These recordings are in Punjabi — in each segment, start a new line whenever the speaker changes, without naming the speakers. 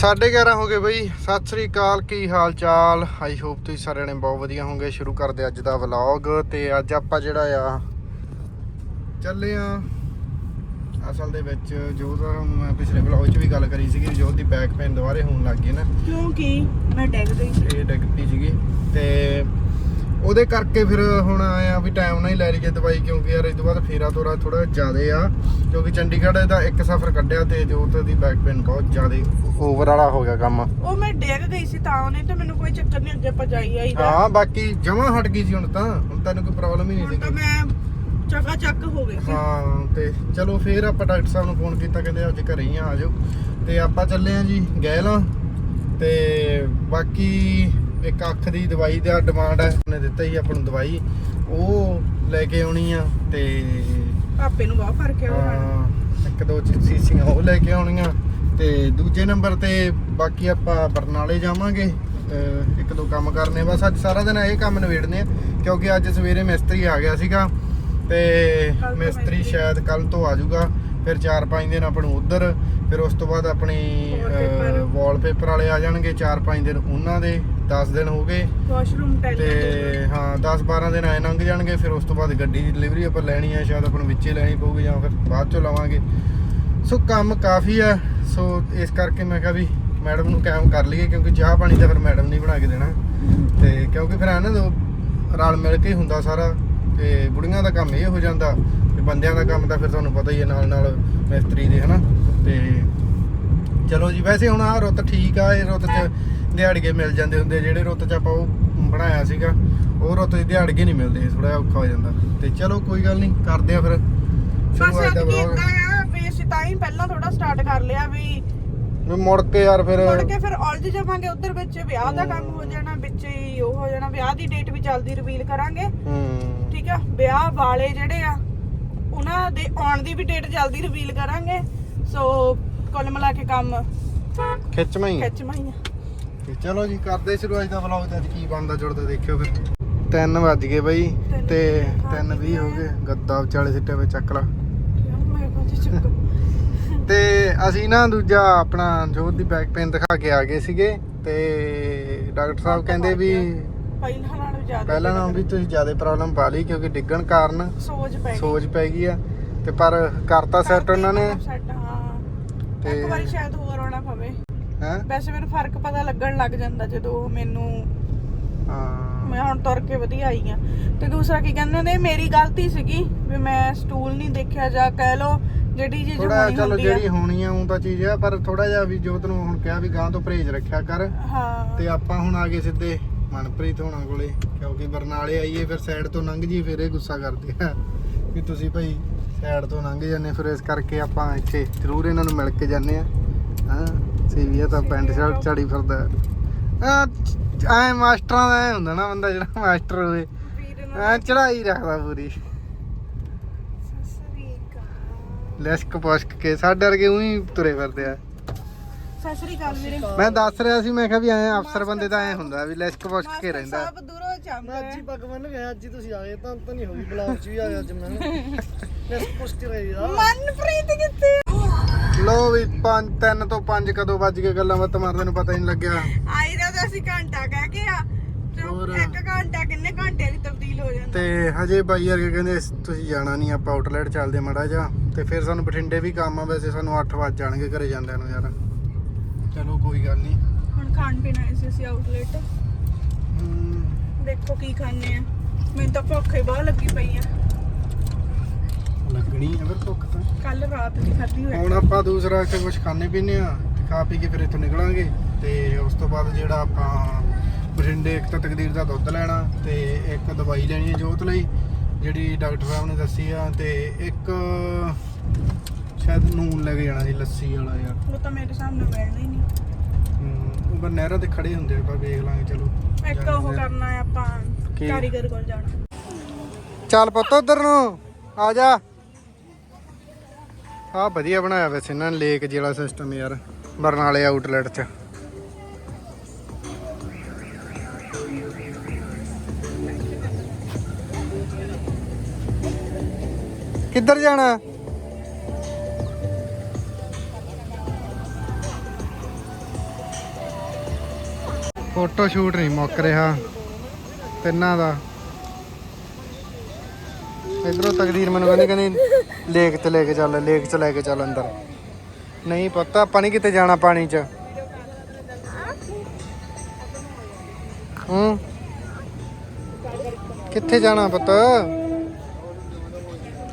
11:30 ਹੋ ਗਏ ਬਈ। ਸਤਿ ਸ੍ਰੀ ਅਕਾਲ ਕੀ ਹਾਲ ਚਾਲ ਆਈ ਹੋਪ ਤੁਸੀਂ ਸਾਰਿਆਂ ਨੇ ਬਹੁਤ ਵਧੀਆ ਹੋਵੋਗੇ। ਸ਼ੁਰੂ ਕਰਦੇ ਅੱਜ ਦਾ ਵਲੌਗ ਤੇ ਅੱਜ ਆਪਾਂ ਜਿਹੜਾ ਆ ਚੱਲੇ ਆ ਅਸਲ ਦੇ ਵਿੱਚ। ਜੋਤ ਮੈਂ ਪਿਛਲੇ ਵਲੌਗ 'ਚ ਵੀ ਗੱਲ ਕਰੀ ਸੀਗੀ ਜੋਤ ਦੀ ਬੈਕ ਪੇਨ ਦੁਬਾਰੇ ਹੋਣ ਲੱਗ ਗਈ ਨਾ।
ਕਿਉਂਕਿ ਮੈਂ ਡਿੱਗ ਗਈ।
ਇਹ ਡਿੱਗ ਪਈ ਸੀਗੀ ਤੇ ਉਹਦੇ ਕਰਕੇ ਫਿਰ ਹੁਣ ਆਇਆ ਵੀ ਟਾਈਮ ਨਾਲ ਹੀ ਲੈ ਲਈਏ ਦਵਾਈ ਕਿਉਂਕਿ ਯਾਰ ਇਸ ਤੋਂ ਬਾਅਦ ਫੇਰਾ ਤੋਰਾ ਥੋੜਾ ਜ਼ਿਆਦੇ ਆ ਕਿਉਂਕਿ ਚੰਡੀਗੜ੍ਹ ਦਾ ਇੱਕ ਸਫ਼ਰ ਕੱਢਿਆ ਤੇ ਜੋਤ ਦੀ ਬੈਕ ਪੇਨ ਬਹੁਤ ਜ਼ਿਆਦੇ ਓਵਰ ਵਾਲਾ ਹੋ ਗਿਆ ਕੰਮ।
ਉਹ ਮੈਂ ਡਿੱਗ ਗਈ ਸੀ ਤਾਂ ਉਹਨੇ ਤੇ ਮੈਨੂੰ ਕੋਈ ਚੱਕਰ ਨਹੀਂ ਅੱਗੇ ਭਜਾਈ ਆਈ ਦਾ।
ਹਾਂ ਬਾਕੀ ਜਮਾ ਹਟ ਗਈ ਸੀ ਹੁਣ ਤਾਂ ਹੁਣ ਤੈਨੂੰ ਕੋਈ ਪ੍ਰੋਬਲਮ ਹੀ ਨਹੀਂ
ਹੁਣ ਤਾਂ
ਸੀ
ਮੈਂ ਚੱਕਾ ਚੱਕ ਹੋ ਗਈ ਸੀ।
ਹਾਂ ਤੇ ਚਲੋ ਫੇਰ ਆਪਾਂ ਡਾਕਟਰ ਸਾਹਿਬ ਨੂੰ ਫੋਨ ਕੀਤਾ ਕਹਿੰਦੇ ਅੱਜ ਘਰੇ ਹੀ ਆ ਆ ਜਾਓ। ਤੇ ਆਪਾਂ ਚੱਲੇ ਆ ਜੀ ਗੈਲਾਂ ਤੇ ਬਾਕੀ ਇੱਕ ਅੱਖ ਦੀ ਦਵਾਈ ਦਾ ਡਿਮਾਂਡ ਹੈ ਉਹਨੇ ਦਿੱਤਾ ਹੀ ਆਪਾਂ ਨੂੰ ਦਵਾਈ। ਉਹ ਲੈ ਕੇ ਆਉਣੀ ਆ ਤੇ
ਪਾਪੇ ਨੂੰ ਬਹੁਤ ਫ਼ਰਕ ਹੈ ਉਹ
ਇੱਕ ਦੋ ਸੀਸੀਆਂ ਉਹ ਲੈ ਕੇ ਆਉਣੀਆਂ ਤੇ ਦੂਜੇ ਨੰਬਰ ਤੇ ਬਾਕੀ ਆਪਾਂ ਬਰਨਾਲੇ ਜਾਵਾਂਗੇ। ਇੱਕ ਦੋ ਕੰਮ ਕਰਨੇ ਬਸ ਅੱਜ ਸਾਰਾ ਦਿਨ ਇਹ ਕੰਮ ਨਿਬੇੜਨੇ ਆ ਕਿਉਂਕਿ ਅੱਜ ਸਵੇਰੇ ਮਿਸਤਰੀ ਆ ਗਿਆ ਸੀਗਾ ਤੇ ਮਿਸਤਰੀ। ਸ਼ਾਇਦ ਕੱਲ ਤੋਂ ਆ ਜਾਊਗਾ। ਫਿਰ 4-5 ਦਿਨ ਆਪਾਂ ਨੂੰ ਉਧਰ ਫਿਰ ਉਸ ਤੋਂ ਬਾਅਦ ਆਪਣੀ। ਵਾਲਪੇਪਰ ਵਾਲੇ ਆ ਜਾਣਗੇ 4-5 ਦਿਨ ਉਹਨਾਂ ਦੇ। 10 ਦਿਨ ਹੋ ਗਏ।
ਵਾਸ਼ਰੂਮ ਟੈਲ
ਤੇ ਹਾਂ 10-12 ਦਿਨ ਐ ਲੰਘ ਜਾਣਗੇ ਫਿਰ ਉਸ ਤੋਂ ਬਾਅਦ ਗੱਡੀ ਦੀ ਡਿਲੀਵਰੀ ਆਪਾਂ ਲੈਣੀ ਆ ਸ਼ਾਇਦ ਆਪਾਂ ਨੂੰ ਵਿੱਚੇ ਲੈਣੀ ਪਊਗੀ ਜਾਂ ਫਿਰ ਬਾਅਦ ਚੋਂ ਲਵਾਂਗੇ। ਸੋ ਕੰਮ ਕਾਫੀ ਆ ਸੋ ਇਸ ਕਰਕੇ ਮੈਂ ਕਿਹਾ ਵੀ ਮੈਡਮ ਨੂੰ ਕਾਇਮ ਕਰ ਲਈਏ ਕਿਉਂਕਿ ਚਾਹ ਪਾਣੀ ਤਾਂ ਫਿਰ ਮੈਡਮ ਨਹੀਂ ਬਣਾ ਕੇ ਦੇਣਾ। ਤੇ ਕਿਉਂਕਿ ਫਿਰ ਐ ਨਾ ਦੋ ਰਲ ਮਿਲ ਕੇ ਹੀ ਹੁੰਦਾ ਸਾਰਾ ਤੇ ਬੁੜੀਆਂ ਦਾ ਕੰਮ ਇਹ ਹੋ ਜਾਂਦਾ ਤੇ ਬੰਦਿਆਂ ਦਾ ਕੰਮ ਤਾਂ ਫਿਰ ਤੁਹਾਨੂੰ ਪਤਾ ਹੀ ਹੈ ਨਾਲ ਨਾਲ ਮਿਸਤਰੀ ਦੇ ਹਨਾ? ਤੇ ਚਲੋ ਜੀ ਵੈਸੇ ਹੁਣ ਆ ਰੁੱਤ ਠੀਕ ਆ ਇਹ ਰੁੱਤ 'ਚ ਦਿਹਾੜੀਏ ਮਿਲ ਜਾਂਦੇ ਹੁੰਦੇ ਜਿਹੜੇ ਰੁੱਤ 'ਚ ਆਪਾਂ ਉਹ ਬਣਾਇਆ ਸੀਗਾ ਉਹ ਰੁੱਤ 'ਚ ਦਿਹਾੜੀਏ ਨਹੀਂ ਮਿਲਦੇ ਥੋੜਾ ਔਖਾ ਹੋ ਜਾਂਦਾ। ਤੇ ਚਲੋ ਕੋਈ ਗੱਲ ਨਹੀਂ ਕਰਦੇ ਆ ਫਿਰ।
ਬਸ
ਸ਼ੁਰੂ ਅੱਜ ਦਾ
ਅੱਜ
ਵਲੌਗ
ਕੀਤਾ ਆ ਵੀ ਅਸੀਂ ਤਾਂ ਹੀ ਪਹਿਲਾਂ ਥੋੜਾ ਸਟਾਰਟ ਕਰ ਲਿਆ ਵੀ
ਵੀ ਮੁੜ ਕੇ ਯਾਰ ਫਿਰ
ਮੁੜ ਕੇ ਫਿਰ ਉਲਝ ਜਾਵਾਂਗੇ ਉਧਰ ਵਿੱਚ ਵਿਆਹ ਦਾ ਕੰਮ ਹੋ ਜਾਣਾ ਵਿੱਚ ਹੀ ਉਹ ਹੋ ਜਾਣਾ ਵਿਆਹ ਦੀ ਡੇਟ ਵੀ ਜਲਦੀ ਰਿਵੀਲ ਕਰਾਂਗੇ।
ਹੂੰ।
ਠੀਕ ਆ ਵਿਆਹ ਵਾਲੇ ਜਿਹੜੇ ਆ ਉਹਨਾਂ ਦੇ ਆਉਣ ਦੀ ਵੀ ਡੇਟ ਜਲਦੀ ਰਿਵੀਲ ਕਰਾਂਗੇ। ਸੋ ਕੁੱਲ ਮਿਲਾ ਕੇ ਕੰਮ
ਖਿੱਚਵਾਂ ਹੀ
ਖਿੱਚ ਮਾਈਆਂ।
ਤੇ ਚਲੋ ਜੀ ਕਰਦੇ ਸ਼ੁਰੂ ਅੱਜ ਦਾ ਵਲੌਗ ਤੇ ਅੱਜ ਕੀ ਬਣਦਾ ਜੁੜਦਾ ਦੇਖਿਓ ਫਿਰ। 3 ਵੱਜ ਗਏ ਬਈ ਤੇ
ਖਾ
3
ਪੀ
20 ਹੋ ਗਏ। ਗੱਦਾ ਵਿਚਾਲੇ ਸਿੱਟੇ ਵਿੱਚ ਚੱਕ ਲਾ। ਤੇ ਅਸੀਂ ਨਾ ਦੂਜਾ ਆਪਣਾ ਜੋਤ ਦੀ ਬੈਕ ਪੇਨ ਦਿਖਾ ਕੇ ਆ ਗਏ ਸੀਗੇ ਤੇ ਡਾਕਟਰ ਸਾਹਿਬ ਕਹਿੰਦੇ ਵੀ
ਪਹਿਲਾਂ ਨਾਲੋਂ ਜ਼ਿਆਦਾ
ਪਹਿਲਾਂ ਨਾਲੋਂ ਵੀ ਤੁਸੀਂ ਜ਼ਿਆਦਾ ਪ੍ਰੋਬਲਮ ਪਾ ਲਈ ਕਿਉਂਕਿ ਡਿੱਗਣ ਕਾਰਨ
ਸੋਜ ਪੈ ਗਈ।
ਸੋਜ ਪੈ ਗਈ ਆ। ਤੇ ਪਰ ਕਰਤਾ ਸੈੱਟ ਉਹਨਾਂ ਨੇ। ਤੇ-
ਇੱਕ ਵਾਰੀ ਸ਼ਾਇਦ ਹੋਰ ਆਉਣਾ ਪਵੇ।
ਹੈ?
ਵੈਸੇ ਮੈਨੂੰ ਫ਼ਰਕ ਪਤਾ ਲੱਗਣ ਲੱਗ ਜਾਂਦਾ ਜਦੋਂ ਮੈਨੂੰ
ਹਾਂ।
ਮੈਂ ਹੁਣ ਤੁਰ ਕੇ ਵਧੀਆ ਆਈ ਆ ਤੇ ਦੂਸਰਾ ਕੀ ਕਹਿੰਦੇ ਨੇ ਮੇਰੀ ਗਲਤੀ ਸੀਗੀ ਵੀ ਮੈਂ ਸਟੂਲ ਨਹੀਂ ਦੇਖਿਆ ਜਾਂ ਕਹਿ ਲੋ ਜਿਹੜੀ ਚੀਜ਼
ਥੋੜਾ
ਹੋਣੀ
ਚਲੋ
ਹੁੰਦੀ ਆ।
ਜਿਹੜੀ ਹੋਣੀ ਆ ਉਹ ਤਾਂ ਚੀਜ਼ ਆ ਪਰ ਥੋੜਾ ਜਿਹਾ ਵੀ ਜੋਤ ਨੂੰ ਹੁਣ ਕਿਹਾ ਵੀ ਗਾਂ ਤੋਂ ਪਰਹੇਜ਼ ਰੱਖਿਆ ਕਰ।
ਹਾਂ।
ਤੇ ਆਪਾਂ ਹੁਣ ਆ ਗਏ ਸਿੱਧੇ ਮਨਪ੍ਰੀਤ ਹੋਣਾ ਕੋਲੇ ਕਿਉਂਕਿ ਬਰਨਾਲੇ ਆਈਏ ਫਿਰ ਸਾਈਡ ਤੋਂ ਲੰਘ ਜੀ ਫਿਰ ਇਹ ਗੁੱਸਾ ਕਰਦੇ ਆ ਵੀ ਤੁਸੀਂ ਭਾਈ ਸਾਈਡ ਤੋਂ ਲੰਘ ਜਾਂਦੇ ਫਿਰ ਇਸ ਕਰਕੇ ਆਪਾਂ ਇੱਥੇ ਜ਼ਰੂਰ ਇਹਨਾਂ ਨੂੰ ਮਿਲ ਕੇ ਜਾਂਦੇ ਆ। ਹਾਂ? ਸੀਵੀਆ ਤਾਂ ਪੈਂਟ ਸ਼ਰਟ ਚਾੜੀ ਫਿਰਦਾ। ਐ ਮਾਸਟਰਾਂ ਦਾ ਐ ਹੁੰਦਾ ਨਾ ਬੰਦਾ ਜਿਹੜਾ ਮਾਸਟਰ ਹੋਵੇ। ਐ ਚੜਾਈ ਰੱਖਦਾ ਪੂਰੀ। ਲਿਸ਼ਕ ਪੁਸ਼ਕ ਕੇ ਸਾਡੇ ਵਰਗੇ ਉਹੀ ਤੁਰੇ ਫਿਰਦੇ ਆ।
ਸਤਿ ਸ੍ਰੀ ਅਕਾਲ ਵੀਰੇ।
ਮੈਂ ਦੱਸ ਰਿਹਾ ਸੀ ਮੈਂ ਕਿਹਾ ਵੀ ਐ ਅਫਸਰ ਬੰਦੇ ਦਾ ਐ ਹੁੰਦਾ ਵੀ ਲਿਸ਼ਕ ਪੁਸ਼ਕ ਕੇ ਰਹਿੰਦਾ।
ਸਭ ਦੂਰੋਂ ਚੰਮ
ਅੱਜ ਹੀ ਗਿਆ ਅੱਜ ਹੀ ਤੁਸੀਂ ਆ ਗਏ ਤਾਂ ਤਾਂ ਨਹੀਂ ਹੋਈ ਬਲੌਗ ਚ ਵੀ ਆ ਗਿਆ ਅੱਜ ਮੈਂ ਇਸ ਪੁਸ਼ਟੀ ਰਹੀ ਦਾ
ਮਨਪ੍ਰੀਤ ਕਿੱਥੇ?
ਲੋ ਵੀ 5 3 ਤੋਂ 5 ਕਦੋਂ ਵੱਜ ਕੇ ਗੱਲਾਂ ਬਾਤਾਂ ਮਾਰਦੇ ਨੂੰ ਪਤਾ ਹੀ ਨਹੀਂ ਲੱਗਿਆ।
ਆਈ ਦਾ ਤਾਂ ਅਸੀਂ ਘੰਟਾ ਕਹਿ ਕੇ ਆ।
ਹੋਰ।
ਇੱਕ ਘੰਟਾ ਕਿੰਨੇ ਘੰਟੇ ਦੀ ਤਬਦੀਲ ਹੋ ਜਾਂਦਾ?
ਤੇ ਹਜੇ ਬਾਈ ਵਰਗੇ ਕਹਿੰਦੇ ਤੁਸੀਂ ਜਾਣਾ ਨਹੀਂ ਆਪਾਂ ਆਊਟਲੈਟ ਚੱਲਦੇ ਮੜਾ ਜਾ ਤੇ ਫਿਰ ਸਾਨੂੰ ਬਠਿੰਡੇ ਵੀ ਕੰਮ ਆ ਵੈਸੇ ਸਾਨੂੰ 8 ਵਜ ਜਾਣਗੇ ਘਰੇ ਜਾਂਦਿਆਂ ਨੂੰ ਯਾਰ। ਚਲੋ ਕੋਈ ਗੱਲ ਨਹੀਂ।
ਹੁਣ ਖਾਣ ਪੀਣ ਆਏ ਸੀ ਅਸੀਂ ਆਊਟਲੈਟ। ਦੇਖੋ ਕੀ ਖਾਣੇ ਆ। ਮੈਨੂੰ ਤਾਂ ਭੁੱਖ ਹੀ ਬਹੁਤ ਲੱਗੀ ਪਈ ਆ।
ਲੱਗਣੀ ਆ। ਫਿਰ ਭੁੱਖ ਤਾਂ।
ਕੱਲ ਰਾਤ ਦੀ ਖਾਧੀ ਹੋਈ।
ਹੁਣ ਆਪਾਂ ਦੂਸਰਾ ਇੱਥੇ ਕੁਝ ਖਾਣੇ ਪੀਣੇ ਆ ਤੇ ਖਾ ਪੀ ਕੇ ਫਿਰ ਇੱਥੋਂ ਨਿਕਲਾਂਗੇ ਤੇ ਉਸ ਤੋਂ ਬਾਅਦ ਜਿਹੜਾ ਆਪਾਂ ਬਠਿੰਡੇ ਇੱਕ ਤਾਂ ਤਕਦੀਰ ਦਾ ਦੁੱਧ ਲੈਣਾ ਤੇ ਇੱਕ ਦਵਾਈ ਲੈਣੀ ਹੈ ਜੋਤ ਲਈ ਜਿਹੜੀ ਡਾਕਟਰ ਸਾਹਿਬ ਨੇ ਦੱਸੀ ਆ ਤੇ ਇੱਕ ਸ਼ਾਇਦ ਨੂਨ ਲੈ ਕੇ ਜਾਣਾ ਸੀ ਲੱਸੀ ਵਾਲਾ ਯਾਰ
ਉਹ ਤਾਂ ਮੇਰੇ ਸਾਹਮਣੇ ਮਿਲਣਾ ਹੀ ਨਹੀਂ।
ਹਮ, ਉਹ ਨਹਿਰਾਂ ਤੇ ਖੜੇ ਹੁੰਦੇ ਆਪਾਂ ਵੇਖ ਲਾਂਗੇ ਚਲੋ।
ਇੱਕ ਉਹ ਕਰਨਾ ਹੈ ਆਪਾਂ? ਕਾਰੀਗਰ ਕੋਲ ਜਾਣਾ।
ਚੱਲ ਪੁੱਤ ਉਧਰ ਨੂੰ ਆ ਜਾ। ਆ ਵਧੀਆ ਬਣਾਇਆ ਵੈਸੇ ਇਹਨਾਂ ਨੇ ਲੇਕ ਜਿਹੜਾ ਸਿਸਟਮ ਯਾਰ, ਬਰਨਾਲੇ ਆਊਟਲੈਟ 'ਚ। ਕਿੱਧਰ ਜਾਣਾ? ਫੋਟੋ ਸ਼ੂਟ ਨਹੀਂ ਮੁੱਕ ਰਿਹਾ ਤਿੰਨਾਂ ਦਾ। ਇਧਰੋਂ ਤਕਦੀਰ ਮੈਨੂੰ ਕਹਿੰਦੀ ਕਹਿੰਦੀ ਲੇਕ ਤੇ ਲੈ ਕੇ ਚੱਲ, ਲੇਕ 'ਚ ਲੈ ਕੇ ਚੱਲ ਅੰਦਰ। ਨਹੀਂ ਪਤਾ, ਆਪਾਂ ਨਹੀਂ ਕਿਤੇ ਜਾਣਾ ਪਾਣੀ 'ਚ। ਹੂੰ? ਕਿੱਥੇ ਜਾਣਾ ਪੁੱਤ?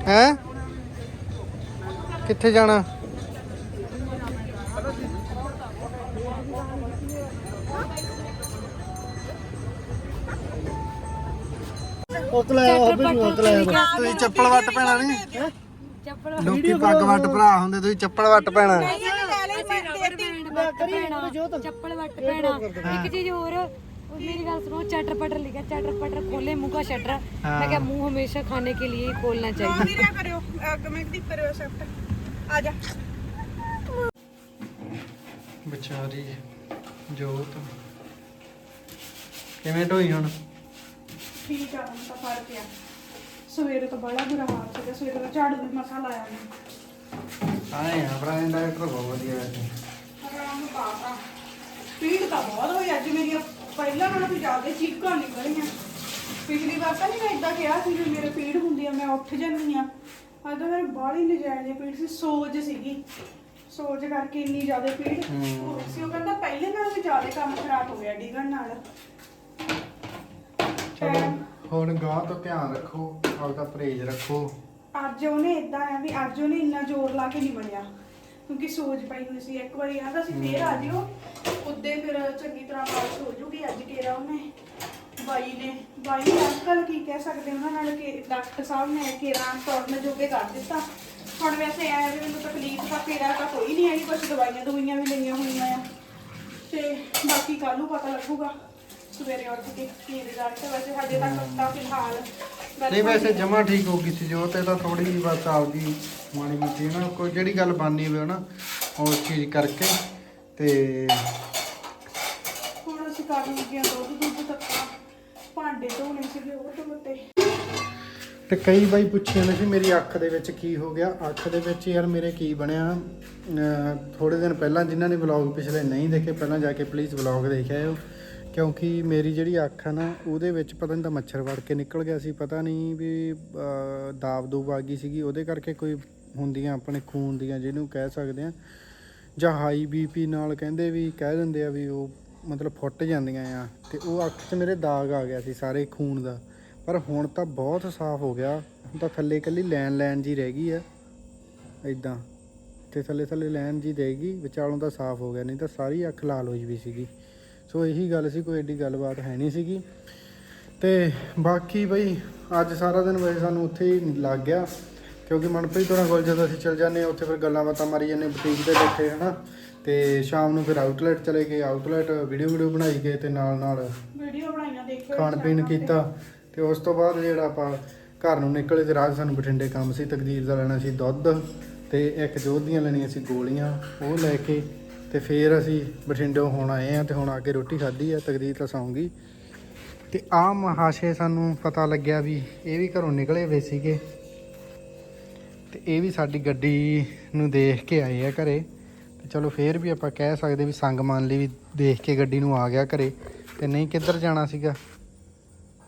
ਹੈ? ਕਿੱਥੇ ਜਾਣਾ?
ਉਤਲਾ ਉਹ ਵੀ ਉਤਲਾ
ਤੁਸੀਂ ਚੱਪਲ ਵੱਟ ਪੈਣਾ ਨਹੀਂ?
ਚੱਪਲ
ਲੋਕੀ ਪੱਗ ਵੱਟ ਭਰਾ ਹੁੰਦੇ ਤੁਸੀਂ ਚੱਪਲ ਵੱਟ ਪੈਣਾ।
ਚੱਪਲ ਵੱਟ ਪੈਣਾ। ਇੱਕ ਚੀਜ਼ ਹੋਰ ਉਹ ਮੇਰੀ ਗੱਲ ਸੁਣੋ ਚਟਰ ਪਟਰ ਲਿਖਿਆ ਚਟਰ ਪਟਰ ਖੋਲੇ ਮੂੰਹ ਦਾ ਸ਼ਟਰ। ਮੈਂ ਕਿਹਾ ਮੂੰਹ ਹਮੇਸ਼ਾ ਖਾਣੇ ਕੇ ਲਈ ਖੋਲਣਾ
ਚਾਹੀਦਾ। ਮੇਰਾ ਕਰਿਓ ਕਮੈਂਟ ਦੀ ਕਰਿਓ ਸ਼ਿਫਟ ਆ ਜਾ।
ਵਿਚਾਰੀ ਜੋਤ। ਕਿਵੇਂ ਢੋਈ ਹੁਣ?
ਠੀਕ ਆ ਹੁਣ ਤਾਂ ਫ਼ਰਕ ਆ। ਸਵੇਰੇ ਤਾਂ ਬੜਾ ਬੁਰਾ ਹਾਲ ਸੀਗਾ ਸਵੇਰੇ ਤਾਂ ਝਾੜੂ ਵੀ ਮਸਾ ਲਾਇਆ ਨਹੀਂ
ਆਏ ਆ ਬ੍ਰਾਂਡ ਡਾਇਰੈਕਟਰ ਬਹੁਤ ਵਧੀਆ ਹੈ
ਆਰਾਮ ਨੂੰ ਪਾਤਾ। ਪੀੜ ਤਾਂ ਬਹੁਤ ਹੋਈ ਅੱਜ ਮੇਰੀ ਪਹਿਲਾਂ ਨਾਲੋਂ ਵੀ ਜ਼ਿਆਦਾ ਚੀਕਾਂ ਨਿਕਲੀਆਂ। ਪਿਛਲੀ ਵਾਰ ਤਾਂ ਨਹੀਂ ਮੈਂ ਇਦਾਂ ਕਿਹਾ ਸੀ ਵੀ ਮੇਰੇ ਪੀੜ ਹੁੰਦੀ ਆ ਮੈਂ ਉੱਠ ਜਾਂਦੀ ਆ। ਅੱਜ ਤਾਂ ਮੇਰੇ ਬਾਹਲੀ ਨਜਾਇਜ਼ ਪੀੜ ਸੀ ਸੋਜ ਸੀਗੀ। ਸੋਜ ਕਰਕੇ ਇੰਨੀ ਜ਼ਿਆਦਾ ਪੀੜ। ਹੋ। ਸੀ ਉਹ ਕਹਿੰਦਾ ਪਹਿਲੇ ਨਾਲੋਂ ਵੀ ਜ਼ਿਆਦਾ ਕੰਮ ਖਰਾਬ ਹੋ ਗਿਆ ਡਿਗਣ ਨਾਲ।
ਚਲੋ। ਹੁਣ ਗਾਂ ਤੋਂ ਧਿਆਨ ਰੱਖੋ, ਆਪਦਾ ਪਰਹੇਜ਼ ਰੱਖੋ।
ਅੱਜ ਉਹਨੇ ਇਦਾਂ ਆ ਵੀ ਅੱਜ ਉਹਨੇ ਇੰਨਾ ਜ਼ੋਰ ਲਾ ਕੇ ਨਹੀਂ ਬਣਿਆ ਕਿਉਂਕਿ ਸੋਜ ਪਈ ਹੋਈ ਸੀ, ਇੱਕ ਵਾਰੀ ਆਂਦਾ ਸੀ, ਫੇਰ ਆ ਜਿਓ। ਉੱਦੇ ਫਿਰ ਚੰਗੀ ਤਰ੍ਹਾਂ ਬਾਤ ਹੋ ਜੂਗੀ, ਅੱਜ ਕਿਹੜਾ ਉਹਨੇ? ਬਾਈ ਨੇ ਬਾਈ ਨੇ ਅੰਕਲ ਕੀ ਕਹਿ ਸਕਦੇ, ਉਹਨਾਂ ਨਾਲ ਕਿ ਡਾਕਟਰ ਸਾਹਿਬ ਨੇ ਕਿਰਾਂ ਤੁਰਨ ਜੋਗੇ ਕਰ ਦਿੱਤਾ। ਹੁਣ ਵੈਸੇ ਐ ਵੀ ਮੈਨੂੰ ਤਕਲੀਫ ਤਾਂ ਕਿਹੜਾ ਤਾਂ ਕੋਈ ਨਹੀਂ ਹੈਗੀ ਕੁਝ ਦਵਾਈਆਂ ਦਵਾਈਆਂ ਵੀ ਲਈਆਂ ਹੋਈਆਂ ਆ। ਤੇ ਬਾਕੀ ਕੱਲ ਨੂੰ ਪਤਾ ਲੱਗੂਗਾ। ਸਵੇਰੇ ਉੱਠ ਕੇ ਕੀ ਰਿਜ਼ਲਟ ਵੈਸੇ ਹਜੇ ਤੱਕ ਤਾਂ ਫਿਲਹਾਲ
ਨਹੀਂ ਵੈਸੇ ਜਮਾ ਠੀਕ ਹੋ ਗਈ ਸੀ ਜੋ ਤੇ ਤਾਂ ਥੋੜੀ ਜਿਹੀ ਬਸ ਆਪਦੀ ਮਾੜੀ ਮੋਟੀ ਨਾ ਕੋਈ ਜਿਹੜੀ ਗੱਲ ਬਾਨੀ ਹੋਵੇ ਨਾ ਉਹ ਚੀਜ਼ ਕਰਕੇ ਤੇ
ਹੁਣ ਅਸੀਂ ਕਰਨ ਲੱਗੇ ਹਾਂ ਦੁੱਧ ਦੁੱਧ ਤੱਕਾ ਭਾਂਡੇ ਧੋਣੇ ਸੀਗੇ ਉਹ ਧੋਤੇ
ਤੇ ਕਈ ਬਾਈ ਪੁੱਛੀ ਜਾਂਦੇ ਸੀ ਮੇਰੀ ਅੱਖ ਦੇ ਵਿੱਚ ਕੀ ਹੋ ਗਿਆ ਅੱਖ ਦੇ ਵਿੱਚ ਯਾਰ ਮੇਰੇ ਕੀ ਬਣਿਆ ਥੋੜੇ ਦਿਨ ਪਹਿਲਾਂ ਜਿਨ੍ਹਾਂ ਨੇ ਵਲੌਗ ਪਿਛਲੇ ਨਹੀਂ ਦੇਖੇ ਪਹਿਲਾਂ ਜਾ ਕੇ ਪਲੀਜ਼ ਵਲੌਗ ਦੇਖ ਆਇਓ। ਕਿਉਂਕਿ ਮੇਰੀ ਜਿਹੜੀ ਅੱਖ ਆ ਨਾ, ਉਹਦੇ ਵਿੱਚ ਪਤਾ ਨਹੀਂ ਤਾਂ ਮੱਛਰ ਵੜ ਕੇ ਨਿਕਲ ਗਿਆ ਸੀ, ਪਤਾ ਨਹੀਂ ਵੀ ਦਾਬ ਦੂਬ ਆ ਗਈ ਸੀਗੀ। ਉਹਦੇ ਕਰਕੇ ਕੋਈ ਹੁੰਦੀਆਂ ਆਪਣੇ ਖੂਨ ਦੀਆਂ ਜਿਹਨੂੰ ਕਹਿ ਸਕਦੇ ਆ, ਜਾਂ ਹਾਈ ਬੀਪੀ ਨਾਲ ਕਹਿੰਦੇ ਵੀ, ਕਹਿ ਦਿੰਦੇ ਆ ਵੀ ਉਹ ਮਤਲਬ ਫੁੱਟ ਜਾਂਦੀਆਂ ਆ ਤੇ ਉਹ ਅੱਖ 'ਚ ਮੇਰੇ ਦਾਗ ਆ ਗਿਆ ਸੀ ਸਾਰੇ ਖੂਨ ਦਾ। ਪਰ ਹੁਣ ਤਾਂ ਬਹੁਤ ਸਾਫ਼ ਹੋ ਗਿਆ। ਹੁਣ ਤਾਂ ਥੱਲੇ ਇਕੱਲੀ ਲੈਨ ਲੈਨ ਜੀ ਰਹਿ ਗਈ ਆ ਇਦਾਂ ਤੇ ਥੱਲੇ ਥੱਲੇ ਲੈਨ ਜੀ ਰਹਿ ਗਈ, ਵਿਚਾਲੋਂ ਤਾਂ ਸਾਫ਼ ਹੋ ਗਿਆ, ਨਹੀਂ ਤਾਂ ਸਾਰੀ ਅੱਖ ਲਾਲ ਹੋਈ ਵੀ ਸੀਗੀ। ਸੋ ਇਹੀ ਗੱਲ ਸੀ ਕੋਈ ਏਡੀ ਗੱਲਬਾਤ ਹੈ ਨਹੀਂ ਸੀਗੀ। ਤੇ ਬਾਕੀ ਬਈ ਅੱਜ ਸਾਰਾ ਦਿਨ ਵੈਸੇ ਸਾਨੂੰ ਉੱਥੇ ਹੀ ਲੱਗ ਗਿਆ। ਕਿਉਂਕਿ ਮਨਪ੍ਰੀਤ ਹੋਰਾਂ ਕੋਲ ਜਦੋਂ ਅਸੀਂ ਚਲ ਜਾਂਦੇ ਹਾਂ ਉੱਥੇ ਫਿਰ ਗੱਲਾਂ ਬਾਤਾਂ ਮਾਰੀ ਜਾਂਦੇ ਬੁਟੀਕ ਤੇ ਬੈਠੇ ਹਨਾ ਤੇ ਸ਼ਾਮ ਨੂੰ ਫਿਰ ਆਊਟਲੈਟ ਚਲੇ ਗਏ ਆਊਟਲੈਟ ਵੀਡੀਓ ਵੀਡੀਓ ਬਣਾਈ ਗਏ ਤੇ ਨਾਲ ਨਾਲ
ਵੀਡੀਓ ਬਣਾਈਆਂ ਦੇਖਿਓ
ਖਾਣ ਪੀਣ ਕੀਤਾ। ਤੇ ਉਸ ਤੋਂ ਬਾਅਦ ਜਿਹੜਾ ਆਪਾਂ ਘਰ ਨੂੰ ਨਿਕਲੇ ਤੇ ਰਾਤ ਸਾਨੂੰ ਬਠਿੰਡੇ ਕੰਮ ਸੀ ਤਕਦੀਰ ਦਾ ਲੈਣਾ ਸੀ ਦੁੱਧ। ਤੇ ਇੱਕ ਜੋਧ ਦੀਆਂ ਲੈਣੀਆਂ ਸੀ ਗੋਲੀਆਂ ਉਹ ਲੈ ਕੇ ਤੇ ਫਿਰ ਅਸੀਂ ਬਠਿੰਡੋਂ ਹੁਣ ਆਏ ਆ ਤੇ ਹੁਣ ਆ ਕੇ ਰੋਟੀ ਖਾਧੀ ਆ, ਤਕਦੀਰ ਤਾਂ ਸੌਂਗੀ। ਤੇ ਆ ਮਹਾਸ਼ੇ ਸਾਨੂੰ ਪਤਾ ਲੱਗਿਆ ਵੀ ਇਹ ਵੀ ਘਰੋਂ ਨਿਕਲੇ ਹੋਏ ਸੀਗੇ। ਤੇ ਇਹ ਵੀ ਸਾਡੀ ਗੱਡੀ ਨੂੰ ਦੇਖ ਕੇ ਆਏ ਆ ਘਰੇ। ਤੇ ਚਲੋ ਫੇਰ ਵੀ ਆਪਾਂ ਕਹਿ ਸਕਦੇ ਵੀ ਸੰਗ ਮੰਨ ਲਈ ਵੀ ਦੇਖ ਕੇ ਗੱਡੀ ਨੂੰ ਆ ਗਿਆ ਘਰੇ। ਤੇ ਨਹੀਂ ਕਿੱਧਰ ਜਾਣਾ ਸੀਗਾ?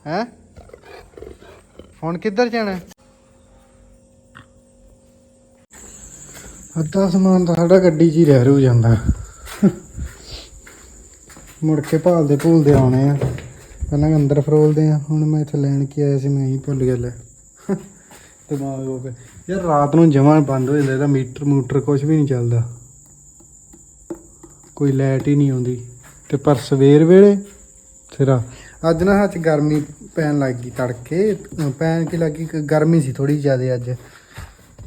ਹੈ? ਹੁਣ ਕਿੱਧਰ ਜਾਣਾ? ਅੱਧਾ ਸਮਾਨ ਤਾਂ ਸਾਡਾ ਗੱਡੀ 'ਚ ਹੀ ਰਹਿ ਰੂ ਜਾਂਦਾ। ਮੁੜ ਕੇ ਭਾਲਦੇ ਭੂਲਦੇ ਆਉਣੇ ਆ। ਪਹਿਲਾਂ ਅੰਦਰ ਫਰੋਲਦੇ ਆ, ਹੁਣ ਮੈਂ ਇੱਥੇ ਲੈਣ ਕੇ ਆਇਆ ਸੀ, ਮੈਂ ਹੀ ਭੁੱਲ ਗਿਆ ਲੈ। ਦਿਮਾਗ ਹੋ ਗਿਆ। ਯਾਰ ਰਾਤ ਨੂੰ ਜਮਾਂ ਬੰਦ ਹੋ ਜਾਂਦਾ, ਇਹਦਾ ਮੀਟਰ ਮੂਟਰ ਕੁਝ ਵੀ ਨਹੀਂ ਚੱਲਦਾ। ਕੋਈ ਲਾਈਟ ਹੀ ਨਹੀਂ ਆਉਂਦੀ। ਤੇ ਪਰ ਸਵੇਰ ਵੇਲੇ ਸਿਰਾ। ਅੱਜ ਨਾ ਹੱਥ ਗਰਮੀ ਪੈਣ ਲੱਗ ਗਈ, ਤੜਕੇ। ਪੈਣ ਕੀ ਲੱਗੀ ਕਿ ਗਰਮੀ ਸੀ ਥੋੜੀ ਜ਼ਿਆਦਾ ਅੱਜ।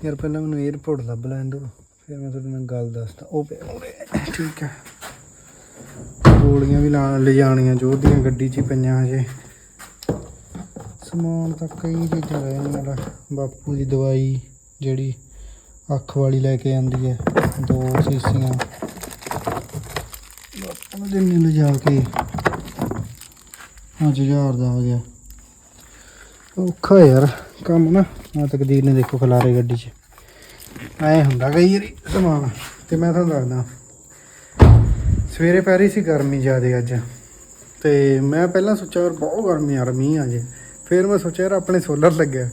ਯਾਰ ਪਹਿਲਾਂ ਮੈਨੂੰ 에어ਪੋਰਟ ਲੱਭ ਲੈਣ ਦਿਓ ਫਿਰ ਮੈਂ ਤੁਹਾਡੇ ਨਾਲ ਗੱਲ ਦੱਸਦਾ। ਉਹ ਪਿਆ ਉਰੇ। ਠੀਕ ਹੈ। ਗੋਲੀਆਂ ਵੀ ਲਾਣ ਲੈ ਜਾਣੀਆਂ, ਜੋ ਦੀਆਂ ਗੱਡੀ 'ਚ ਹੀ ਪਈਆਂ ਹਜੇ। ਸਮਾਨ ਤਾਂ ਕਈ ਚੀਜ਼ਾਂ ਰਹਿ ਵਾਲਾ। ਬਾਪੂ ਦੀ ਦਵਾਈ ਜਿਹੜੀ ਅੱਖ ਵਾਲੀ ਲੈ ਕੇ ਆਂਦੀ ਹੈ। ਦੋ ਸੀਸੀਆਂ। ਬਾਪੂ ਨੂੰ ਦਿਨ ਲਿਜਾ ਕੇ। ਅੱਜ ਹਜ਼ਾਰ ਦਾ ਹੋ ਗਿਆ। ਔਖਾ ਯਾਰ। ਕੰਮ ਨਾ ਆ ਤਕਦੀਰ ਨੇ ਦੇਖੋ ਖਲਾਰੇ ਗੱਡੀ 'ਚ। ਐ ਹੁੰਦਾ ਕਈ ਵਾਰੀ ਸਮਾਨ, ਤੇ ਮੈਂ ਤੁਹਾਨੂੰ ਦੱਸਦਾ। ਸਵੇਰੇ ਪੈ ਰਹੀ ਸੀ ਗਰਮੀ ਜ਼ਿਆਦੇ ਅੱਜ, ਤੇ ਮੈਂ ਪਹਿਲਾਂ ਸੋਚਿਆ ਯਾਰ ਬਹੁਤ ਗਰਮੀ ਯਾਰ, ਮੀਂਹ ਆ ਜੇ। ਫਿਰ ਮੈਂ ਸੋਚਿਆ ਯਾਰ ਆਪਣੇ ਸੋਲਰ ਲੱਗਿਆ।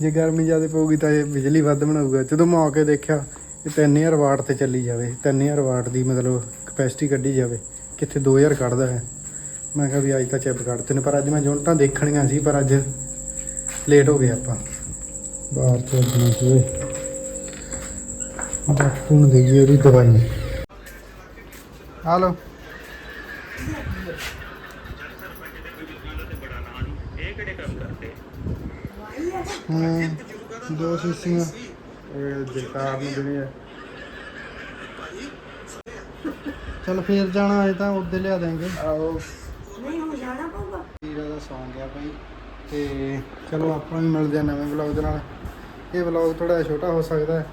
ਜੇ ਗਰਮੀ ਜ਼ਿਆਦਾ ਪਊਗੀ ਤਾਂ ਇਹ ਬਿਜਲੀ ਵੱਧ ਬਣਾਊਗਾ। ਜਦੋਂ ਮੈਂ ਆ ਕੇ ਦੇਖਿਆ, ਇਹ 3000 ਵਾਟ ਤੇ ਚੱਲੀ ਜਾਵੇ। 3000 ਵਾਟ ਦੀ ਮਤਲਬ ਕਪੈਸਿਟੀ ਕੱਢੀ ਜਾਵੇ। ਕਿੱਥੇ 2000 ਕੱਢਦਾ ਹੈ। ਮੈਂ ਕਿਹਾ ਵੀ ਅੱਜ ਤਾਂ ਚਿਪ ਕੱਢਤੇ ਨੇ, ਪਰ ਅੱਜ ਮੈਂ ਯੂਨਿਟਾਂ ਦੇਖਣੀਆਂ ਸੀ, ਪਰ ਅੱਜ ਲੇਟ ਹੋ ਗਏ ਆਪਾਂ। ਬਾਹਰ ਤੋਂ ਆਪਣਾ ਸੀ ਡਾਕਟਰ ਨੂੰ ਦੇਈਏ ਉਹਦੀ ਦਵਾਈ। ਹਾਲੋ। ਹੂੰ ਦੋ ਸੀਸੀਆਂ। ਇਹ ਜਗਤਾਰ ਨੂੰ ਦੇਣੀ ਹੈ ਚਲ ਫੇਰ ਜਾਣਾ ਅਜੇ ਤਾਂ ਉੱਦੇ ਲਿਆ ਦੇਂਗੇ ਆਓ
ਨਹੀਂ ਹੁਣ ਜਾਣਾ ਪਊਗਾ।
ਵੀਰਾ ਦਾ ਸੌਂ ਗਿਆ ਭਾਈ ਤੇ ਚਲੋ ਆਪਾਂ ਵੀ ਮਿਲਦੇ ਆ ਨਵੇਂ ਵਲੌਗ ਦੇ ਨਾਲ। ਇਹ ਵਲੌਗ ਥੋੜਾ ਛੋਟਾ ਹੋ ਸਕਦਾ ਹੈ।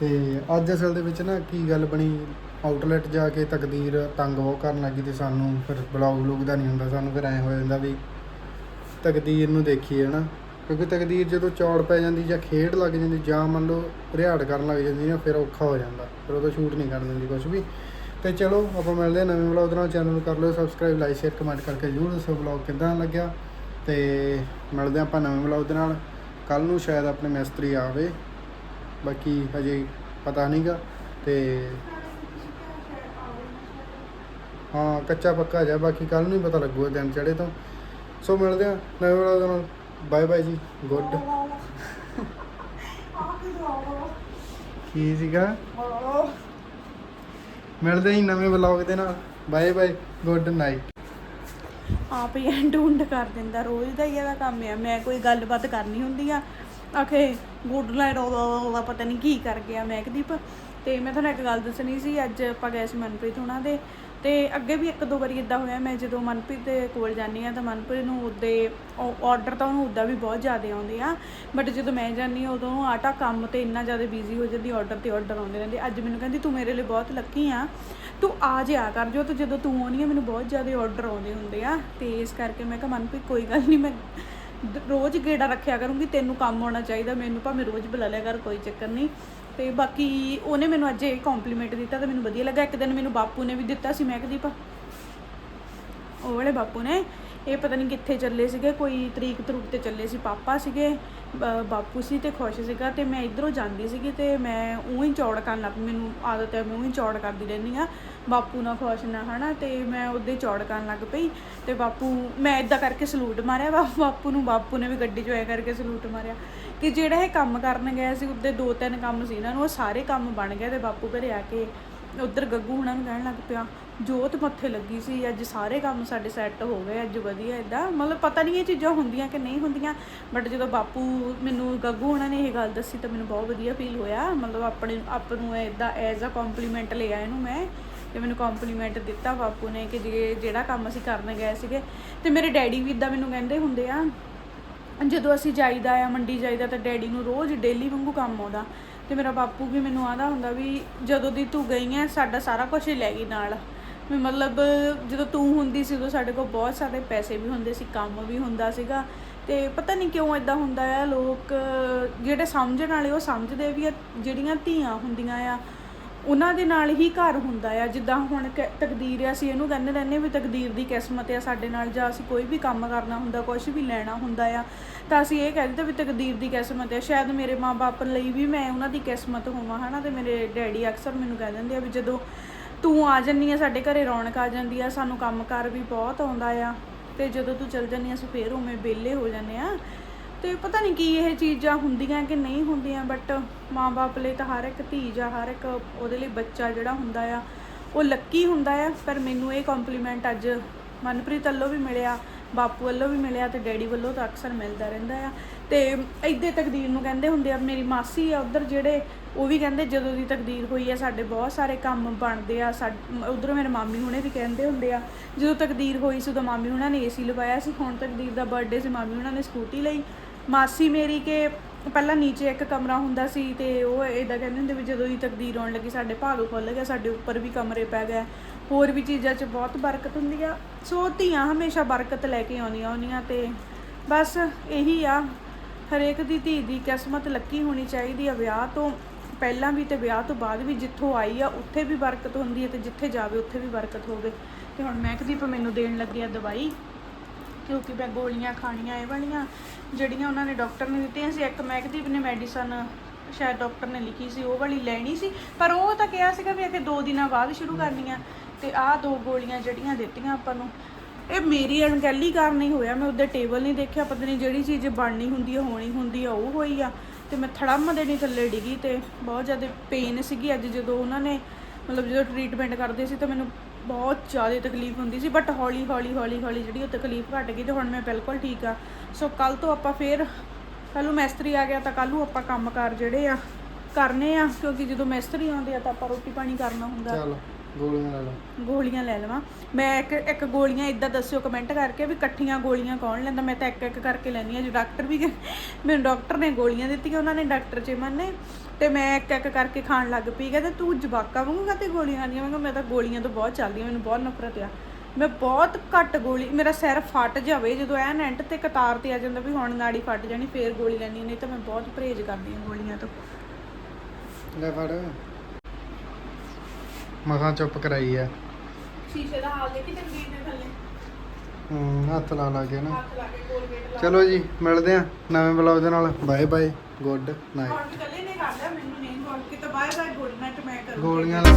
ਤੇ ਅੱਜ ਅਸਲ ਦੇ ਵਿੱਚ ਨਾ ਕੀ ਗੱਲ ਬਣੀ ਆਊਟਲੈਟ ਜਾ ਕੇ ਤਕਦੀਰ ਤੰਗ ਬਹੁਤ ਕਰਨ ਲੱਗੀ ਤੇ ਸਾਨੂੰ, ਫਿਰ ਵਲੌਗ ਵਲੂਗ ਦਾ ਨਹੀਂ ਹੁੰਦਾ, ਸਾਨੂੰ ਫਿਰ ਐ ਹੋ ਜਾਂਦਾ ਵੀ ਤਕਦੀਰ ਨੂੰ ਦੇਖੀਏ, ਹਨਾ। ਕਿਉਂਕਿ ਤਕਦੀਰ ਜਦੋਂ ਚੌੜ ਪੈ ਜਾਂਦੀ ਜਾਂ ਖੇਡ ਲੱਗ ਜਾਂਦੀ, ਜਾਂ ਮੰਨ ਲਓ ਰਿਹਾੜ ਕਰਨ ਲੱਗ ਜਾਂਦੀ ਨਾ, ਫਿਰ ਔਖਾ ਹੋ ਜਾਂਦਾ। ਫਿਰ ਉਹਦਾ ਸ਼ੂਟ ਨਹੀਂ ਕਰਨ ਦਿੰਦੀ ਕੁਝ ਵੀ। ਤੇ ਚਲੋ, ਆਪਾਂ ਮਿਲਦੇ ਹਾਂ ਨਵੇਂ ਵਲੌਗ ਦੇ ਨਾਲ। ਚੈਨਲ ਨੂੰ ਕਰ ਲਿਓ ਸਬਸਕ੍ਰਾਈਬ ਲਾਈਕ ਸ਼ੇਅਰ ਕਮੈਂਟ ਕਰਕੇ ਜ਼ਰੂਰ ਦੱਸੋ ਵਲੌਗ ਕਿੱਦਾਂ ਲੱਗਿਆ। ਤੇ ਮਿਲਦੇ ਹਾਂ ਆਪਾਂ ਨਵੇਂ ਵਲੌਗ ਦੇ ਨਾਲ। ਕੱਲ ਨੂੰ ਸ਼ਾਇਦ ਆਪਣੇ ਮਿਸਤਰੀ ਆਵੇ। ਬਾਕੀ ਹਜੇ ਪਤਾ ਨਹੀਂਗਾ ਤੇ ਹਾਂ, ਕੱਚਾ ਪੱਕਾ ਜਾ ਬਾਕੀ ਕੱਲ ਨੂੰ ਹੀ ਪਤਾ ਲੱਗੂਗਾ ਦਿਨ ਚੜੇ ਤੋਂ। ਸੋ ਮਿਲਦੇ ਹਾਂ ਨਵੇਂ ਵਲੌਗ ਦੇ ਨਾਲ। ਬਾਏ ਬਾਏ ਜੀ। ਗੁੱਡ। ਕੀ ਸੀਗਾ? ਮਿਲਦੇ ਹੀ ਨਵੇਂ ਵਲੌਗ ਦੇ ਨਾਲ। Bye bye. Good night.
ਆਪ ਹੀ ਐਂਡ ਉਂਡ ਕਰ ਦਿੰਦਾ, ਰੋਜ਼ ਦਾ ਹੀ ਇਹਦਾ ਕੰਮ ਆ। ਮੈਂ ਕੋਈ ਗੱਲਬਾਤ ਕਰਨੀ ਹੁੰਦੀ ਆ, ਆਖੇ ਗੁੱਡ ਨਾਈਟ ਉਹਦਾ ਪਤਾ ਨਹੀਂ ਕੀ ਕਰ ਗਿਆ ਮੈਕਦੀਪ ਤੇ ਮੈਂ ਤੁਹਾਨੂੰ ਇੱਕ ਗੱਲ ਦੱਸਣੀ ਸੀ, ਅੱਜ ਆਪਾਂ ਗਏ ਸੀ ਮਨਪ੍ਰੀਤ ਹੁਣਾਂ ਦੇ ਤੇ ਅੱਗੇ ਵੀ ਇੱਕ ਦੋ ਵਾਰੀ ਇਦਾਂ ਹੋਇਆ, ਮੈਂ ਜਦੋਂ ਮਨਪ੍ਰੀਤ ਦੇ ਕੋਲ ਜਾਂਦੀ ਆ ਤਾਂ ਮਨਪ੍ਰੀਤ ਨੂੰ ਉਹਦੇ ਆਰਡਰ ਤਾਂ ਉਹਨੂੰ ਉੱਦਾਂ ਵੀ ਬਹੁਤ ਜ਼ਿਆਦਾ ਆਉਂਦੇ ਆ ਬਟ ਜਦੋਂ ਮੈਂ ਜਾਂਦੀ ਆ ਉਦੋਂ ਆਟਾ ਕੰਮ ਤੇ ਇੰਨਾ ਜ਼ਿਆਦਾ ਬਿਜ਼ੀ ਹੋ ਜਾਂਦੀ ਆਰਡਰ ਤੇ ਆਰਡਰ ਆਉਂਦੇ ਰਹਿੰਦੇ। ਅੱਜ ਮੈਨੂੰ ਕਹਿੰਦੀ, ਤੂੰ ਮੇਰੇ ਲਈ ਬਹੁਤ ਲੱਕੀ ਆ। ਤੂੰ ਆ ਜਿਆ ਕਰ, ਜੋ ਤੇ ਜਦੋਂ ਤੂੰ ਆਉਣੀ ਆ, ਮੈਨੂੰ ਬਹੁਤ ਜ਼ਿਆਦਾ ਆਰਡਰ ਆਉਂਦੇ ਹੁੰਦੇ ਆ। ਤੇ ਇਸ ਕਰਕੇ ਮੈਂ ਕਿਹਾ, ਮਨਪ੍ਰੀਤ, ਕੋਈ ਗੱਲ ਨਹੀਂ ਮੈਂ ਦ- ਰੋਜ਼ ਗੇੜਾ ਰੱਖਿਆ ਕਰੂੰਗੀ, ਤੈਨੂੰ ਕੰਮ ਆਉਣਾ ਚਾਹੀਦਾ, ਮੈਨੂੰ ਭਾਵੇਂ ਰੋਜ਼ ਬੁਲਾ ਲਿਆ ਕਰ, ਕੋਈ ਚੱਕਰ ਨਹੀਂ। ਤੇ ਬਾਕੀ ਉਹਨੇ ਮੈਨੂੰ ਅੱਜ ਇਹ ਕੰਪਲੀਮੈਂਟ ਦਿੱਤਾ ਤਾਂ ਮੈਨੂੰ ਵਧੀਆ ਲੱਗਾ। ਇੱਕ ਦਿਨ ਮੈਨੂੰ ਬਾਪੂ ਨੇ ਵੀ ਦਿੱਤਾ ਸੀ ਮੈਂ ਮੈਕਦੀਪ ਉਹ ਵਾਲੇ ਬਾਪੂ ਨੇ ਇਹ ਪਤਾ ਨਹੀਂ ਕਿੱਥੇ ਚੱਲੇ ਸੀਗੇ, ਕੋਈ ਤਰੀਕ ਤਰੂਕ ਤੇ ਚੱਲੇ ਸੀ, ਪਾਪਾ ਸੀਗੇ ਬਾਪੂ ਸੀ ਤੇ ਖੁਸ਼ ਸੀਗਾ ਤੇ ਮੈਂ ਇਧਰੋਂ ਜਾਂਦੀ ਸੀਗੀ ਤੇ ਮੈਂ ਉਹੀ ਚੌੜ ਕਰਨ ਲੱਗ ਪਈ, ਮੈਨੂੰ ਆਦਤ ਹੈ, ਮੈਂ ਉਹੀ ਚੌੜ ਕਰਦੀ ਰਹਿੰਦੀ ਆ ਬਾਪੂ ਨਾਲ ਖੁਸ਼ ਨਾ, ਹਨਾ, ਤੇ ਮੈਂ ਉਹਦੇ ਚੌੜ ਕਰਨ ਲੱਗ ਪਈ ਤੇ ਬਾਪੂ, ਮੈਂ ਇਦਾਂ ਕਰਕੇ ਸਲੂਟ ਮਾਰਿਆ, ਬਾ- ਬਾਪੂ ਨੂੰ, ਬਾਪੂ ਨੇ ਵੀ ਗੱਡੀ 'ਚ ਆਇਆ ਕਰਕੇ ਸਲੂਟ ਮਾਰਿਆ ਕਿ ਜਿਹੜਾ ਇਹ ਕੰਮ ਕਰਨ ਗਿਆ ਸੀ, ਉਹਦੇ ਦੋ ਤਿੰਨ ਕੰਮ ਸੀ ਇਹਨਾਂ ਨੂੰ, ਉਹ ਸਾਰੇ ਕੰਮ ਬਣ ਗਏ ਤੇ ਬਾਪੂ ਘਰੇ ਆ ਕੇ ਉੱਧਰ ਗੱਗੂ ਹੁਣਾਂ ਨੂੰ ਕਹਿਣ ਲੱਗ ਪਿਆ, ਜੋਤ ਮੱਥੇ ਲੱਗੀ ਸੀ, ਅੱਜ ਸਾਰੇ ਕੰਮ ਸਾਡੇ ਸੈੱਟ ਹੋ ਗਏ, ਅੱਜ ਵਧੀਆ ਇਦਾਂ ਮਤਲਬ ਪਤਾ ਨਹੀਂ ਇਹ ਚੀਜ਼ਾਂ ਹੁੰਦੀਆਂ ਕਿ ਨਹੀਂ ਹੁੰਦੀਆਂ ਬਟ ਜਦੋਂ ਬਾਪੂ ਮੈਨੂੰ, ਗੱਗੂ ਹੁਣਾਂ ਨੇ ਇਹ ਗੱਲ ਦੱਸੀ ਤਾਂ ਮੈਨੂੰ ਬਹੁਤ ਵਧੀਆ ਫੀਲ ਹੋਇਆ। ਮਤਲਬ ਆਪਣੇ, ਆਪ ਨੂੰ ਇਦਾਂ ਐਜ਼ ਅ ਕੰਪਲੀਮੈਂਟ ਲਿਆ ਇਹਨੂੰ ਮੈਂ, ਤੇ ਮੈਨੂੰ ਕੰਪਲੀਮੈਂਟ ਦਿੱਤਾ ਬਾਪੂ ਨੇ ਕਿ ਜੇ, ਜਿਹੜਾ ਕੰਮ ਅਸੀਂ ਕਰਨ ਗਏ ਸੀਗੇ। ਤੇ ਮੇਰੇ ਡੈਡੀ ਵੀ ਇਦਾਂ ਮੈਨੂੰ ਕਹਿੰਦੇ ਹੁੰਦੇ ਆ, ਜਦੋਂ ਅਸੀਂ ਜਾਈਦਾ ਆ, ਮੰਡੀ ਜਾਈਦਾ ਤਾਂ ਡੈਡੀ ਨੂੰ ਰੋਜ਼ ਡੇਲੀ ਵਾਂਗੂ ਕੰਮ ਆਉਂਦਾ। ਤੇ ਮੇਰਾ ਬਾਪੂ ਵੀ ਮੈਨੂੰ ਆਦਾ ਹੁੰਦਾ ਵੀ ਜਦੋਂ ਦੀ ਤੂੰ ਗਈ ਐ, ਸਾਡਾ ਸਾਰਾ ਕੁਝ ਹੀ ਲੈ ਗਈ ਨਾਲ। ਵੀ ਮਤਲਬ ਜਦੋਂ ਤੂੰ ਹੁੰਦੀ ਸੀ ਉਦੋਂ ਸਾਡੇ ਕੋਲ ਬਹੁਤ ਸਾਰੇ ਪੈਸੇ ਵੀ ਹੁੰਦੇ ਸੀ, ਕੰਮ ਵੀ ਹੁੰਦਾ ਸੀਗਾ। ਤੇ ਪਤਾ ਨਹੀਂ ਕਿਉਂ ਇਦਾਂ ਹੁੰਦਾ ਆ, ਲੋਕ ਜਿਹੜੇ ਸਮਝਣ ਵਾਲੇ ਉਹ ਸਮਝਦੇ ਵੀ ਆ, ਜਿਹੜੀਆਂ ਧੀਆਂ ਹੁੰਦੀਆਂ ਆ ਉਹਨਾਂ ਦੇ ਨਾਲ ਹੀ ਘਰ ਹੁੰਦਾ ਆ। ਜਿੱਦਾਂ ਹੁਣ ਕ- ਤਕਦੀਰ ਆ, ਅਸੀਂ ਇਹਨੂੰ ਕਹਿੰਦੇ ਰਹਿੰਦੇ ਵੀ ਤਕਦੀਰ ਦੀ ਕਿਸਮਤ ਆ ਸਾਡੇ ਨਾਲ, ਜਾਂ ਅਸੀਂ ਕੋਈ ਵੀ ਕੰਮ ਕਰਨਾ ਹੁੰਦਾ ਕੁਝ ਵੀ ਲੈਣਾ ਹੁੰਦਾ ਆ, ਤਾਂ ਅਸੀਂ ਇਹ ਕਹਿੰਦੇ ਵੀ ਤਕਦੀਰ ਦੀ ਕਿਸਮਤ ਆ। ਸ਼ਾਇਦ ਮੇਰੇ ਮਾਪੇ ਲਈ ਵੀ ਮੈਂ ਉਹਨਾਂ ਦੀ ਕਿਸਮਤ ਹੋਵਾਂ, ਹਨਾ, ਤੇ ਮੇਰੇ ਡੈਡੀ ਅਕਸਰ ਮੈਨੂੰ ਕਹਿ ਦਿੰਦੇ ਆ ਵੀ ਜਦੋਂ ਤੂੰ ਆ ਜੰਨੀ ਆ, ਸਾਡੇ ਘਰੇ ਰੌਣਕ ਆ ਜਾਂਦੀ ਆ, ਸਾਨੂੰ ਕੰਮਕਾਰ ਵੀ ਬਹੁਤ ਆਉਂਦਾ ਆ, ਤੇ ਜਦੋਂ ਤੂੰ ਚਲ ਜੰਨੀ ਆ, ਅਸੀਂ ਫੇਰ ਉਵੇਂ ਵਿਹਲੇ ਹੋ ਜਾਂਦੇ ਆ। ਤੇ ਪਤਾ ਨਹੀਂ ਕੀ ਇਹ ਚੀਜ਼ਾਂ ਹੁੰਦੀਆਂ ਕਿ ਨਹੀਂ ਹੁੰਦੀਆਂ ਬਟ ਮਾਂ-ਬਾਪ ਲਈ ਤਾਂ ਹਰ ਇੱਕ ਧੀ ਜਾਂ ਹਰ ਇੱਕ ਉਹਦੇ ਲਈ ਬੱਚਾ ਜਿਹੜਾ ਹੁੰਦਾ ਆ, ਉਹ ਲੱਕੀ ਹੁੰਦਾ ਆ। ਪਰ ਮੈਨੂੰ ਇਹ ਕੰਪਲੀਮੈਂਟ ਅੱਜ ਮਨਪ੍ਰੀਤ ਵੱਲੋਂ ਵੀ ਮਿਲਿਆ, ਬਾਪੂ ਵੱਲੋਂ ਵੀ ਮਿਲਿਆ ਤੇ ਡੈਡੀ ਵੱਲੋਂ ਤਾਂ ਅਕਸਰ ਮਿਲਦਾ ਰਹਿੰਦਾ ਆ। ਤੇ ਇੱਦੇ ਤਕਦੀਰ ਨੂੰ ਕਹਿੰਦੇ ਹੁੰਦੇ ਆ, ਮੇਰੀ ਮਾਸੀ ਆ ਉਧਰ ਜਿਹੜੇ, ਉਹ ਵੀ ਕਹਿੰਦੇ ਜਦੋਂ ਦੀ ਤਕਦੀਰ ਹੋਈ ਆ, ਸਾਡੇ ਬਹੁਤ ਸਾਰੇ ਕੰਮ ਬਣਦੇ ਆ ਉਧਰ ਮੇਰੇ ਮਾਮੀ ਹੁਣੇ ਵੀ ਕਹਿੰਦੇ ਹੁੰਦੇ ਆ, ਜਦੋਂ ਤਕਦੀਰ ਹੋਈ ਸੀ ਉਦੋਂ ਮਾਮੀ ਹੁਣਾਂ ਨੇ ਏਸੀ ਲਵਾਇਆ ਸੀ, ਹੁਣ ਤਕਦੀਰ ਦਾ ਬਰਥਡੇ ਸੀ, ਮਾਮੀ ਹੁਣਾਂ ਨੇ ਸਕੂਟੀ ਲਈ। ਮਾਸੀ ਮੇਰੀ ਕੇ ਪਹਿਲਾਂ ਨੀਚੇ ਇੱਕ ਕਮਰਾ ਹੁੰਦਾ ਸੀ ਤੇ ਉਹ ਇਦਾਂ ਕਹਿੰਦੇ ਹੁੰਦੇ ਵੀ ਜਦੋਂ ਦੀ ਤਕਦੀਰ ਆਉਣ ਲੱਗੀ ਸਾਡੇ ਭਾਗ ਖੁੱਲ ਗਿਆ, ਸਾਡੇ ਉੱਪਰ ਵੀ ਕਮਰੇ ਪੈ ਗਏ। ਹੋਰ ਵੀ ਚੀਜ਼ਾਂ 'ਚ ਬਹੁਤ ਬਰਕਤ ਹੁੰਦੀ ਆ। ਸੋ ਧੀਆਂ ਹਮੇਸ਼ਾ ਬਰਕਤ ਲੈ ਕੇ ਆਉਂਦੀਆਂ ਆਉਂਦੀਆਂ ਤੇ ਬਸ ਇਹੀ ਆ, ਹਰੇਕ ਦੀ ਧੀ ਦੀ ਕਿਸਮਤ ਲੱਕੀ ਹੋਣੀ ਚਾਹੀਦੀ ਆ ਵਿਆਹ ਤੋਂ ਪਹਿਲਾਂ ਵੀ ਤੇ ਵਿਆਹ ਤੋਂ ਬਾਅਦ ਵੀ ਜਿੱਥੋਂ ਆਈ ਆ, ਉੱਥੇ ਵੀ ਬਰਕਤ ਹੁੰਦੀ ਹੈ ਤੇ ਜਿੱਥੇ ਜਾਵੇ ਉੱਥੇ ਵੀ ਬਰਕਤ ਹੋਵੇ। ਤੇ ਹੁਣ ਮਹਿਕਦੀਪ ਮੈਨੂੰ ਦੇਣ ਲੱਗੀ ਆ ਦਵਾਈ। ਕਿਉਂਕਿ ਮੈਂ ਗੋਲੀਆਂ ਖਾਣੀਆਂ ਇਹ ਵਾਲੀਆਂ, ਜਿਹੜੀਆਂ ਉਹਨਾਂ ਨੇ ਡਾਕਟਰ ਨੇ ਦਿੱਤੀਆਂ ਸੀ, ਇੱਕ ਮਹਿਕਦੀਪ ਨੇ ਮੈਡੀਸਨ, ਸ਼ਾਇਦ ਡਾਕਟਰ ਨੇ ਲਿਖੀ ਸੀ, ਉਹ ਵਾਲੀ ਲੈਣੀ ਸੀ, ਪਰ ਉਹ ਤਾਂ ਕਿਹਾ ਸੀਗਾ ਵੀ ਅਕੇ ਦੋ ਦਿਨਾਂ ਬਾਅਦ ਸ਼ੁਰੂ ਕਰਨੀਆਂ, ਤੇ ਆਹ ਦੋ ਗੋਲੀਆਂ ਜਿਹੜੀਆਂ ਦਿੱਤੀਆਂ ਆਪਾਂ ਨੂੰ, ਇਹ ਮੇਰੀ ਅਣਗਹਿਲੀ ਕਾਰਨ ਹੀ ਹੋਇਆ, ਮੈਂ ਉਹਦੇ ਟੇਬਲ ਨਹੀਂ ਦੇਖਿਆ, ਪਤਾ ਨਹੀਂ ਜਿਹੜੀ ਚੀਜ਼ ਬਣਨੀ ਹੁੰਦੀ ਆ, ਹੋਣੀ ਹੁੰਦੀ ਆ, ਉਹ ਹੋਈ ਆ, ਤੇ ਮੈਂ ਥੜਮ ਦੇ ਨਹੀਂ ਥੱਲੇ ਡਿੱਗੀ, ਤੇ ਬਹੁਤ ਜ਼ਿਆਦਾ ਪੇਨ ਸੀਗੀ, ਅੱਜ ਜਦੋਂ ਉਹਨਾਂ ਨੇ, ਮਤਲਬ ਜਦੋਂ ਟ੍ਰੀਟਮੈਂਟ ਕਰਦੇ ਸੀ, ਤਾਂ ਮੈਨੂੰ ਬਹੁਤ ਜ਼ਿਆਦਾ ਤਕਲੀਫ ਹੁੰਦੀ ਸੀ ਬਟ ਹੌਲੀ ਹੌਲੀ ਹੌਲੀ ਹੌਲੀ ਜਿਹੜੀ ਉਹ ਤਕਲੀਫ ਘਟ ਗਈ ਤੇ ਹੁਣ ਮੈਂ ਬਿਲਕੁਲ ਠੀਕ ਆ ਸੋ ਕੱਲ ਤੋਂ ਆਪਾਂ ਫੇਰ ਕੱਲ ਨੂੰ ਮੈਸਤਰੀ ਆ ਗਿਆ ਤਾਂ ਕੱਲ ਨੂੰ ਆਪਾਂ ਕੰਮਕਾਰ ਜਿਹੜੇ ਆ ਕਰਨੇ ਆ ਕਿਉਂਕਿ ਜਦੋਂ ਮੈਸਤਰੀ ਆਉਂਦੇ ਆ ਤਾਂ ਆਪਾਂ ਰੋਟੀ ਪਾਣੀ ਕਰਨਾ ਹੁੰਦਾ।
ਚੱਲ ਗੋਲੀਆਂ ਲੈ ਲਓ
ਗੋਲੀਆਂ ਲੈ ਲਵਾਂ। ਮੈਂ ਇੱਕ ਇੱਕ ਗੋਲੀਆਂ ਇਦਾਂ ਦੱਸਿਓ ਕਮੈਂਟ ਕਰਕੇ ਵੀ ਇਕੱਠੀਆਂ ਗੋਲੀਆਂ ਕੌਣ ਲੈਂਦਾ? ਮੈਂ ਤਾਂ ਇੱਕ ਇੱਕ ਕਰਕੇ ਲੈਂਦੀ ਆ ਜੋ ਡਾਕਟਰ ਵੀ ਮੈਨੂੰ ਡਾਕਟਰ ਨੇ ਗੋਲੀਆਂ ਦਿੱਤੀਆਂ ਉਹਨਾਂ ਨੇ ਡਾਕਟਰ ਚਿਮਨ ਨੇ। ਤੇ ਮੈਂ ਇੱਕ ਇੱਕ ਕਰਕੇ ਖਾਣ ਲੱਗ ਪਈ ਕਹਿੰਦੇ ਤੂੰ ਜਵਾਕਾਂ ਵਾਂਗੂ ਕਾਤੇ ਗੋਲੀਆਂ ਖਾਂਦੀਆਂ? ਮੈਂ ਕਿਹਾ ਮੈਂ ਤਾਂ ਗੋਲੀਆਂ ਤੋਂ ਬਹੁਤ ਚੱਲਦੀਆਂ ਮੈਨੂੰ ਬਹੁਤ ਨਫ਼ਰਤ ਆ। ਮੈਂ ਬਹੁਤ ਘੱਟ ਗੋਲੀ ਮੇਰਾ ਸਿਰ ਫਟ ਜਾਵੇ ਜਦੋਂ ਐਨ ਐਂਟ ਤੇ ਕਤਾਰ ਤੇ ਆ ਜਾਂਦਾ ਵੀ ਹੁਣ ਨਾੜੀ ਫਟ ਜਾਣੀ ਫੇਰ ਗੋਲੀ ਲੈਣੀ ਨਹੀਂ ਤਾਂ ਮੈਂ ਬਹੁਤ ਪਰਹੇਜ਼ ਕਰਦੀ ਹਾਂ ਗੋਲੀਆਂ ਤੋਂ।
ਲੈ ਫੜ। ਮਸਾਂ ਚੁੱਪ ਕਰਾਈ ਆ।
ਸ਼ੀਸ਼ੇ ਦਾ ਹਾਲ ਦੇਖੀ ਤਨਵੀਰ ਦੇ ਥੱਲੇ।
ਹੂੰ ਹੱਥ ਲਾ ਲਾ ਕੇ ਨਾ।
ਹੱਥ ਲਾ ਕੇ ਕੋਲਗੇਟ ਲਾ
ਚਲੋ ਜੀ ਮਿਲਦੇ ਆ ਨਵੇਂ ਬਲੌਗ ਦੇ ਨਾਲ। ਬਾਏ ਬਾਏ ਗੁੱਡ ਨਾਈਟ
ਹੁਣ ਵੀ ਇਕੱਲੇ ਨੇ ਕਰਦਾ ਮੈਨੂੰ ਨਹੀਂ ਗੋਲ ਕਿ ਤਾਂ ਬਾਏ ਬਾਏ ਗੁੱਡ ਨਾਈਟ ਮੈਂ ਕਰੂੰਗੀ।
ਗੋਲੀਆਂ ਲੈ